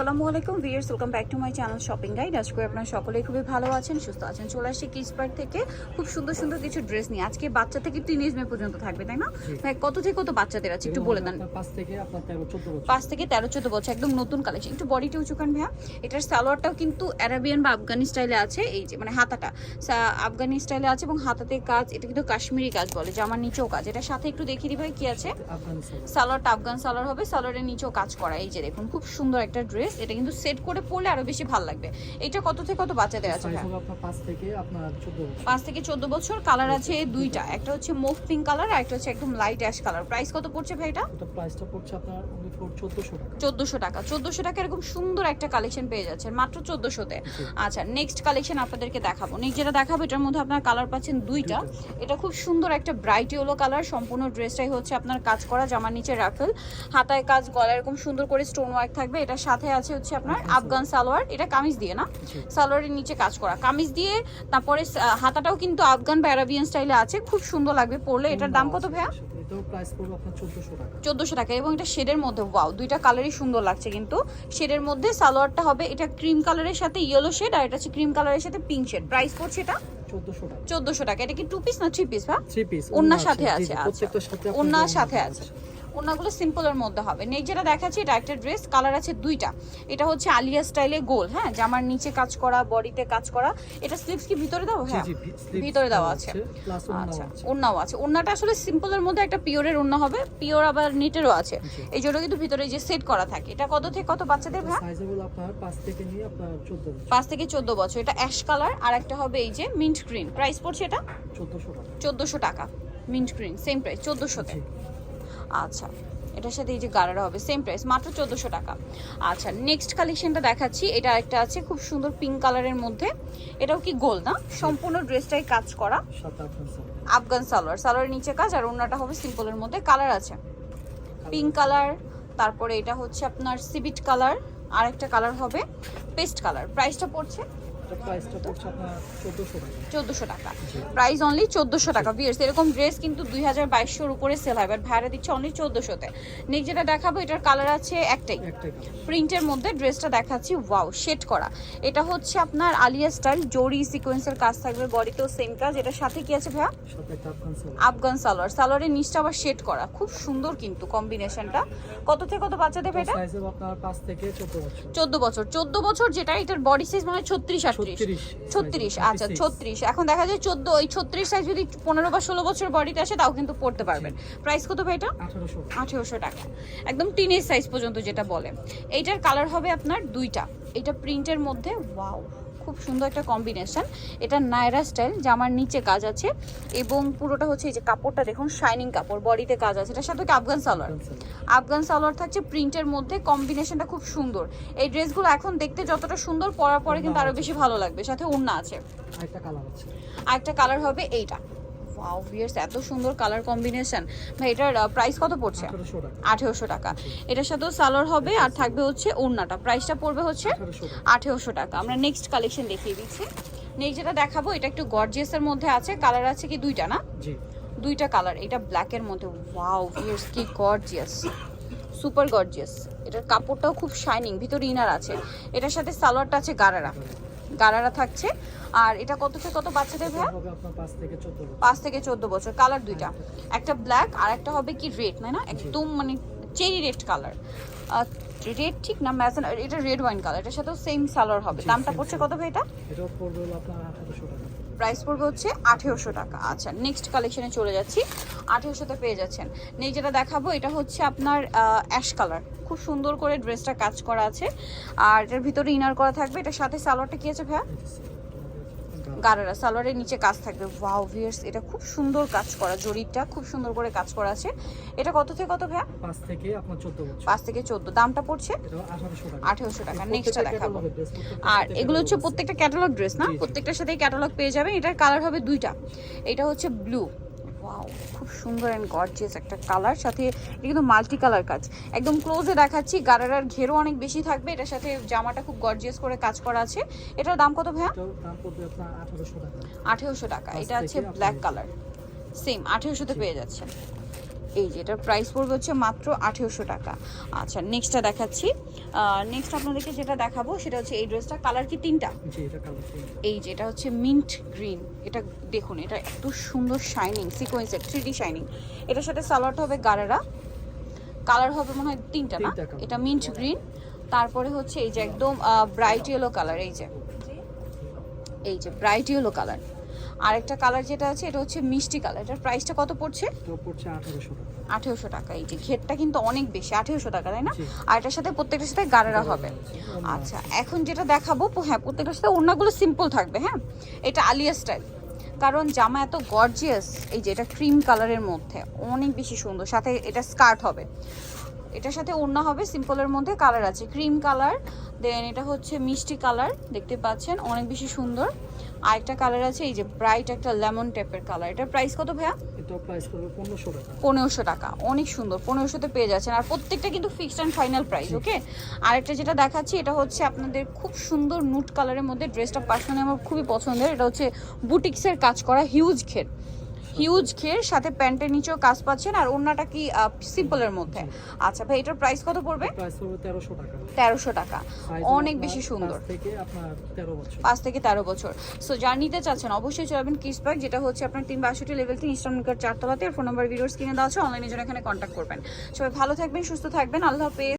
আসসালামু আলাইকুম viewers welcome back to my channel shopping guide. আজকে আপনারা সকলেই খুবই ভালো আছেন সুস্থ আছেন। চলে আসছি কিস পার্ক থেকে। খুব সুন্দর সুন্দর কিছু ড্রেস নিয়ে। আজকে বাচ্চা থেকে টিনেজ মে পর্যন্ত থাকবে তাই না? ভাই কত থেকে কত বাচ্চাদের আছে? একটু বলে দেন। পাঁচ থেকে তেরো চোদ্দ বছর। পাঁচ থেকে তেরো চোদ্দ বছর একদম নতুন কালেকশন একটু বডিটা উঁচু কান ভাইয়া। এটার সালোয়ারটাও কিন্তু অ্যারাবিয়ান বা আফগানি স্টাইলে আছে। এই যে মানে হাতাটা। আফগানি স্টাইলে আছে এবং হাতাতে কাজ এটা কিন্তু কাশ্মীরি কাজ বলে জামার নিচেও কাজ। এটার সাথে একটু দেখিয়ে দিবে কি আছে? সালোয়ারটা আফগান সালোয়ার হবে। সালোয়ারের নিচেও কাজ করা। এই যে দেখুন খুব সুন্দর একটা ড্রেস এটা কিন্তু সেট করে পরলে আরও বেশি ভালো লাগবে। এটা কত থেকে কত বাচ্চাদের আছে পাঁচ থেকে আপনার চোদ্দ বছর। পাঁচ থেকে চোদ্দ বছর কালার আছে দুইটা। একটা হচ্ছে মুভ পিঙ্ক কালার আর একটা হচ্ছে একদম লাইট অ্যাশ কালার প্রাইস কত পড়ছে ভাই এটা? প্রাইসটা পড়ছে আপনার চোদ্দশো টাকা। চোদ্দোশো টাকা। এরকম সুন্দর একটা কালেকশন পেয়ে যাচ্ছেন মাত্র চোদ্দোশোতে। আচ্ছা নেক্সট কালেকশন আপনাদেরকে দেখাবো। নেক্সট যেটা দেখাবো এটার মধ্যে আপনার কালার পাচ্ছেন দুইটা। এটা খুব সুন্দর একটা ব্রাইট ইয়েলো কালার সম্পূর্ণ ড্রেসটাই হচ্ছে আপনার কাজ করা জামার নিচে রাফেল হাতায় কাজ গলা এরকম সুন্দর করে স্টোন ওয়ার্ক থাকবে। এটার সাথে আছে হচ্ছে আপনার আফগান সালোয়ার। এটা কামিজ দিয়ে না? সালোয়ারের নিচে কাজ করা। কামিজ দিয়ে তারপরে হাতাটাও কিন্তু আফগান বা অ্যারাবিয়ান স্টাইলে আছে খুব সুন্দর লাগবে পরলে। এটার দাম কত ভাইয়া? চোদ্দশো টাকা। এবং এটা শেডের মধ্যে ওয়াও দুইটা কালারই সুন্দর লাগছে কিন্তু। শেডের মধ্যে সালোয়ারটা হবে এটা ক্রিম কালারের সাথে ইয়েলো শেড আর এটা হচ্ছে ক্রিম কালারের সাথে পিঙ্ক শেড প্রাইস পড়ছে এটা? চোদ্দশো টাকা। এটা কি টু পিস না থ্রি পিস ভা থ্রি পিস ওনার সাথে আছে আচ্ছা। ওনার সাথে আছে। ওনাগুলো সিম্পলের মধ্যে হবে। নেক্সট যেটা দেখাচ্ছি এটা একটা ড্রেস কালার আছে দুইটা। এটা হচ্ছে আলিয়া স্টাইলে গোল হ্যাঁ? জামার নিচে কাজ করা বডিতে কাজ করা। এটা স্লিপস কি ভিতরে দাও হ্যাঁ ভিতরে দেওয়া আছে। আচ্ছা ওন্নাও আছে। ওন্নাটা আসলে সিম্পলের মধ্যে একটা পিওরের ওন্না হবে। পিওর আবার নিটেরও আছে। এই জন্য কিন্তু ভিতরে যে সেট করা থাকে এটা কত থেকে কত বাচ্চাদের ভাই? আপনার পাঁচ থেকে চোদ্দ বছর। এটা অ্যাশ কালার আর একটা হবে এই যে মিন্ট গ্রিন প্রাইস পড়ছে এটা? চোদ্দশো টাকা। চোদ্দোশো টাকা। মিন্ট গ্রিন সেম প্রাইস চোদ্দোশোতে। আচ্ছা এটার সাথে এই যে গাড়ারা হবে সেম প্রাইস মাত্র চোদ্দোশো টাকা। আচ্ছা নেক্সট কালেকশনটা দেখাচ্ছি এটা একটা আছে খুব সুন্দর পিঙ্ক কালারের মধ্যে। এটাও কি গোল না? সম্পূর্ণ ড্রেসটাই কাজ করা। আফগান সালোয়ার সালোয়ারের নিচে কাজ আর ওনাটা হবে সিম্পলের মধ্যে কালার আছে। পিঙ্ক কালার তারপরে এটা হচ্ছে আপনার সিবিট কালার আর একটা কালার হবে পেস্ট কালার প্রাইসটা পড়ছে চোদ্দোশো টাকা। প্রাইস অনলি চোদ্দোশো টাকা। বিয়ার্স এরকম ড্রেস কিন্তু দুই হাজার বাইশশোর উপরে সেল হয় বাট ভাড়া দিচ্ছে অনলি চোদ্দোশোতে। নেক্সট যেটা দেখাবো এটার কালার আছে একটাই। প্রিন্টের মধ্যে ড্রেসটা দেখাচ্ছি ওয়াও শেড করা। এটা হচ্ছে আপনার আলিয়া স্টাইল জরি সিকোয়েন্সের কাজ থাকবে বডিতেও সেম কাজ। এটার সাথে কি আছে ভাইয়া? আফগান সালোয়ার। সালোয়ারের নিচটা আবার শেড করা। খুব সুন্দর কিন্তু কম্বিনেশনটা কত থেকে কত বাচ্চাদের এটা? চোদ্দ বছর। চোদ্দ বছর। যেটা এটার বডি সাইজ মানে ছত্রিশ আটত্রিশ 36 ছত্রিশ আচ্ছা ছত্রিশ। এখন দেখা যায় চোদ্দ ওই ছত্রিশ সাইজ যদি পনেরো বা ষোলো বছর বডিতে আসে তাও কিন্তু পড়তে পারবেন। প্রাইস কত ভাই এটা? আঠেরোশো। টাকা। একদম টিনের সাইজ পর্যন্ত যেটা বলে। এইটার কালার হবে আপনার দুইটা। এটা প্রিন্টের মধ্যে ওয়াও খুব সুন্দর একটা কম্বিনেশান এটা নায়রা স্টাইল জামার নিচে কাজ আছে এবং পুরোটা হচ্ছে এই যে কাপড়টা দেখুন শাইনিং কাপড় বডিতে কাজ আছে। এটার সাথে আফগান সালোয়ার আফগান সালোয়ার থাকছে প্রিন্টের মধ্যে কম্বিনেশনটা খুব সুন্দর। এই ড্রেসগুলো এখন দেখতে যতটা সুন্দর পরার পরে কিন্তু আরও বেশি ভালো লাগবে। সাথে ওড়না আছে। আরেকটা কালার আছে। আরেকটা কালার হবে এইটা। ওয়াও ভিয়ার্স এত সুন্দর কালার কম্বিনেশন ভাই এটার প্রাইস কত পড়ছে? আঠেরোশো টাকা। এটার সাথেও সালোয়ার হবে আর থাকবে হচ্ছে ওড়নাটা। প্রাইসটা পড়বে হচ্ছে আঠেরোশো টাকা। আমরা নেক্সট কালেকশন দেখিয়ে দিচ্ছি। নেক্সট যেটা দেখাবো এটা একটু গর্জিয়াসের মধ্যে আছে। কালার আছে কি দুইটা না? দুইটা কালার এটা ব্ল্যাকের মধ্যে। ওয়াও ভিয়ার্স কি গর্জিয়াস সুপার গর্জিয়াস এটার কাপড়টাও খুব শাইনিং ভিতরে ইনার আছে। এটার সাথে সালোয়ারটা আছে গারারা। গারারা থাকছে। আর এটা কত থেকে কত বাচ্চাদের ভাইয়া? পাঁচ থেকে চোদ্দ বছর কালার দুইটা। একটা ব্ল্যাক আর একটা হবে কি রেড নাই না? একদম মানে চেরি রেড কালার রেড ঠিক না ম্যাজন এটা রেড ওয়াইন কালার এটার সাথেও সেম সালোয়ার হবে। দামটা পড়ছে কত ভাই এটা? পড়বে আপনার টাকা। প্রাইস পড়বে হচ্ছে আঠেরোশো টাকা। আচ্ছা নেক্সট কালেকশনে চলে যাচ্ছি। আঠেরোশোতে পেয়ে যাচ্ছেন। নেক্সট যেটা দেখাবো, এটা হচ্ছে আপনার অ্যাশ কালার খুব সুন্দর করে ড্রেসটা কাজ করা আছে। আর এটার ভিতরে ইনার করা থাকবে। এটার সাথে সালোয়ারটা কি আছে ভাইয়া? গারারা সালোয়ারের নিচে কাজ থাকবে। ওয়াও ভিয়ার্স এটা খুব সুন্দর কাজ করা জরিটা খুব সুন্দর করে কাজ করা আছে। এটা কত থেকে কত ভাইয়া? পাঁচ থেকে আপনার চোদ্দ বছর। পাঁচ থেকে চোদ্দ। দামটা পড়ছে? আঠারোশো টাকা। নেক্সটটা দেখাবো। আর এগুলো হচ্ছে প্রত্যেকটা ক্যাটালগ ড্রেস না। প্রত্যেকটার সাথেই ক্যাটালগ পেয়ে যাবেন এটার কালার হবে দুইটা। এটা হচ্ছে ব্লু খুব সুন্দর অ্যান্ড গর্জিয়াস একটা কালার সাথে এটা কিন্তু মাল্টি কালার কাজ। একদম ক্লোজে দেখাচ্ছি গারারার ঘেরও অনেক বেশি থাকবে এটার সাথে জামাটা খুব গর্জিয়াস করে কাজ করা আছে। এটার দাম কত ভাইয়া? আঠারোশো টাকা। এটা আছে ব্ল্যাক কালার সেম আঠেরোশোতে পেয়ে যাচ্ছেন। এই যে এটার প্রাইস পড়বে হচ্ছে মাত্র আঠেরোশো টাকা। আচ্ছা নেক্সটটা দেখাচ্ছি। নেক্সট আপনাদেরকে যেটা দেখাবো সেটা হচ্ছে এই ড্রেসটা কালার কি তিনটা? এই যে এটা হচ্ছে মিন্ট গ্রিন এটা দেখুন এটা এত সুন্দর শাইনিং সিকোয়েন্সের থ্রি ডি শাইনিং এটার সাথে সালোয়ারটা হবে গারারা। কালার হবে মনে হয় তিনটা না? এটা মিন্ট গ্রিন তারপরে হচ্ছে এই যে একদম ব্রাইট ইয়েলো কালার এই যে। এই যে ব্রাইট ইয়েলো কালার আরেকটা কালার যেটা আছে এটা হচ্ছে মিষ্টি কালার। এটার প্রাইসটা কত পড়ছে? পড়ছে আঠারোশো টাকা। আঠেরোশো টাকা এই যে ঘেরটা কিন্তু অনেক বেশি আঠেরোশো টাকা তাই না? আর এটার সাথে প্রত্যেকটার সাথে গারেরা হবে। আচ্ছা এখন যেটা দেখাবো হ্যাঁ প্রত্যেকটার সাথে ওড়নাগুলো সিম্পল থাকবে হ্যাঁ? এটা আলিয়া স্টাইল কারণ জামা এত গর্জিয়াস এই যে এটা ক্রিম কালারের মধ্যে অনেক বেশি সুন্দর। সাথে এটা স্কার্ট হবে। এটার সাথে ওড়না হবে সিম্পলের মধ্যে কালার আছে। ক্রিম কালার দেন এটা হচ্ছে মিষ্টি কালার দেখতে পাচ্ছেন অনেক বেশি সুন্দর। আরেকটা কালার আছে এই যে ব্রাইট একটা লেমন টাইপের কালার এটার প্রাইস কত ভাইয়া? এটা প্রাইস করবে পনেরোশো টাকা। 1500 টাকা। অনেক সুন্দর পনেরোশোতে পেয়ে যাচ্ছেন। আর প্রত্যেকটা কিন্তু fixed and final price okay আরেকটা যেটা দেখাচ্ছি এটা হচ্ছে আপনাদের খুব সুন্দর নুট কালারের মধ্যে ড্রেসটা পার্সোনালি আমার খুবই পছন্দের। এটা হচ্ছে বুটিক্সের কাজ করা হিউজ ঘের হিউজ ঘের সাথে প্যান্টের নিচেও কাজ পাচ্ছেন আর ওড়নাটা কি সিম্পলের মধ্যে? আচ্ছা ভাই এটার প্রাইস কত পড়বে? তেরোশো টাকা। তেরোশো টাকা। অনেক বেশি সুন্দর। পাঁচ থেকে তেরো বছর। সো যার নিতে চাচ্ছেন অবশ্যই চলবেন কিস পার্ক যেটা হচ্ছে আপনার তিন বাষট্টি লেভেল তিন ইস্টার্নকার চারতলাতে ফোন নাম্বার ভিডিওস কিনে দেওয়া আছে অনলাইনে জন্য এখানে কন্ট্যাক্ট করবেন। সবাই ভালো থাকবেন সুস্থ থাকবেন আল্লাহ হাফেজ।